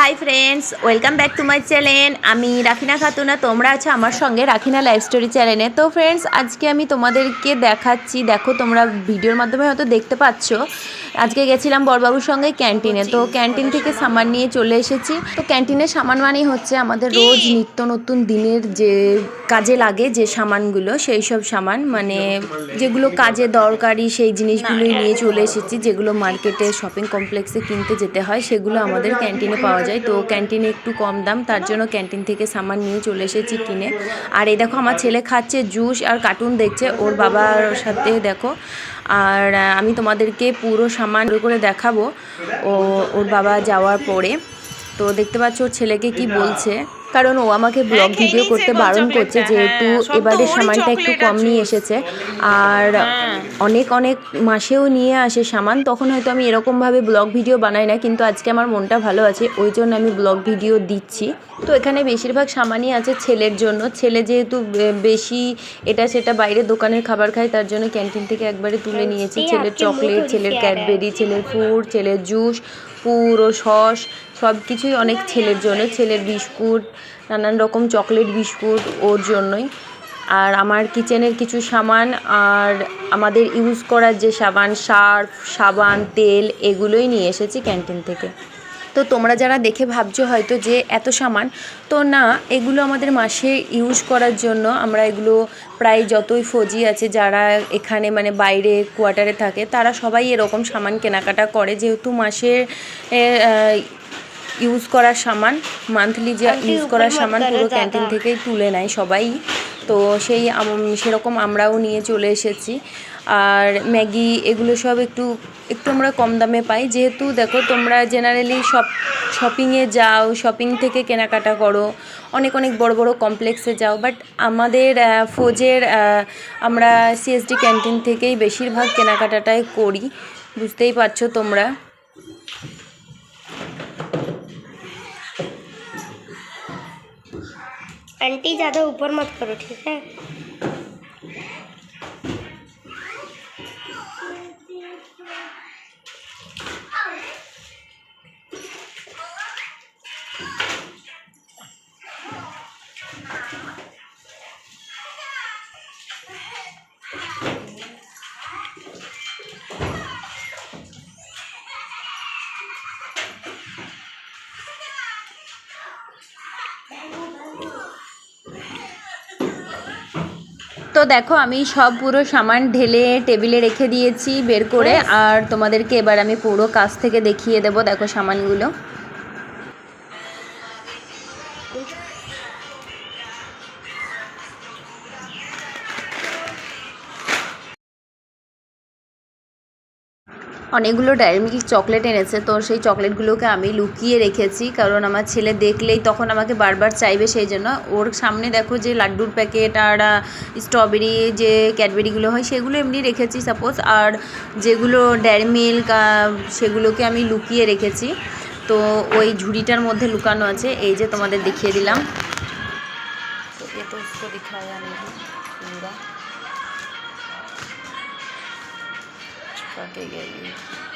Hi friends welcome back to my channel আমি রাখিনা খাতুনা, তোমরা আছো আমার সঙ্গে রাখিনা লাইফ স্টোরি চ্যানেলে তো ফ্রেন্ডস আজকে আমি তোমাদেরকে দেখাচ্ছি। দেখো, তোমরা ভিডিওর মাধ্যমে হয়তো দেখতে পাচ্ছ আজকে গেছিলাম বড়বাবুর সঙ্গে ক্যান্টিনে। তো ক্যান্টিন থেকে সামান নিয়ে চলে এসেছি। তো ক্যান্টিনের সামান মানেই হচ্ছে আমাদের রোজ নিত্য নতুন দিনের যে কাজে লাগে যে সামানগুলো, সেই সব সামান। মানে যেগুলো কাজে দরকারি, সেই জিনিসগুলোই নিয়ে চলে এসেছি। যেগুলো মার্কেটে, শপিং কমপ্লেক্সে কিনতে যেতে হয়, সেগুলো আমাদের ক্যান্টিনে পাওয়া যায়। তো ক্যান্টিনে একটু কম দাম, তার জন্য ক্যান্টিন থেকে সামান নিয়ে চলে এসেছি কিনে। আর এই দেখো, আমার ছেলে খাচ্ছে জুস আর কার্টুন দেখছে। ওর বাবার সাথে দেখো। আর আমি তোমাদেরকে পুরো সামান করে করে দেখাবো। ও, ওর বাবা যাওয়ার পরে। তো দেখতে পাচ্ছ ওর ছেলেকে কি বলছে। কারণ ও আমাকে ব্লগ ভিডিও করতে বারণ করছে যেহেতু হ্যাঁ, এবারে সামানটা একটু কম নিয়ে এসেছে। আর হ্যাঁ। অনেক অনেক মাসেও নিয়ে আসে সামান তখন হয়তো আমি এরকমভাবে ব্লগ ভিডিও বানাই না কিন্তু আজকে আমার মনটা ভালো আছে ওই জন্য আমি ব্লগ ভিডিও দিচ্ছি। তো এখানে বেশিরভাগ সামানই আছে ছেলের জন্য। ছেলে যেহেতু বেশি এটা সেটা বাইরে দোকানের খাবার খায় তার জন্য ক্যান্টিন থেকে একবারে তুলে নিয়েছি। ছেলের চকলেট ছেলের ক্যাডবেরি ছেলের ফুড ছেলের জুস পুরো সস সব কিছুই অনেক ছেলের জন্য। ছেলের বিস্কুট, নানান রকম চকলেট বিস্কুট ওর জন্যই। আর আমার কিচেনের কিছু সামান আর আমাদের ইউজ করার যে সাবান, সার্ফ, সাবান, তেল, এগুলোই নিয়ে এসেছি ক্যান্টিন থেকে। তো তোমরা যারা দেখে ভাবছ হয়তো যে এত সামান তো না এগুলো আমাদের মাসে ইউজ করার জন্য আমরা এগুলো প্রায় যতই ফৌজি আছে যারা এখানে মানে বাইরে কোয়ার্টারে থাকে তারা সবাই এরকম সামান কেনাকাটা করে যেহেতু মাসের ইউজ করার সামান মান্থলি যে ইউজ করার সামান পুরো। ক্যান্টিন থেকেই তুলে নেয় সবাই তো সেই সেরকম আমরাও নিয়ে চলে এসেছি। আর ম্যাগি এগুলো সব একটু একটু আমরা কম দামে পাই। যেহেতু দেখো তোমরা জেনারেলি শপ শপিংয়ে যাও শপিং থেকে কেনাকাটা করো, অনেক অনেক বড় বড় কমপ্লেক্সে যাও। বাট আমাদের ফৌজের আমরা সিএসডি ক্যান্টিন থেকেই বেশিরভাগ কেনাকাটাটাই করি। বুঝতেই পারছ তোমরা? आंटी ज़्यादा ऊपर मत करो ठीक है? তো দেখো, আমি সব পুরো সামান ঢেলে টেবিলে রেখে দিয়েছি বের করে। আর তোমাদেরকে এবার আমি পুরো কাছ থেকে দেখিয়ে দেবো, দেখো সামানগুলো। অনেকগুলো ডায়েরি মিল্ক চকলেট এনেছে, তো সেই চকলেটগুলোকে আমি লুকিয়ে রেখেছি। কারণ আমার ছেলে দেখলেই তখন আমাকে বারবার চাইবে সেই জন্য। ওর সামনে দেখো যে লাড্ডুর প্যাকেট আর স্ট্রবেরি যে ক্যাডবেরিগুলো হয়, সেগুলো এমনি রেখেছি সাপোজ আর যেগুলো ডায়েরি মিল্ক সেগুলোকে আমি লুকিয়ে রেখেছি। তো ওই ঝুড়িটার মধ্যে লুকানো আছে। এই যে তোমাদের দেখিয়ে দিলাম। তো এ তো Ada.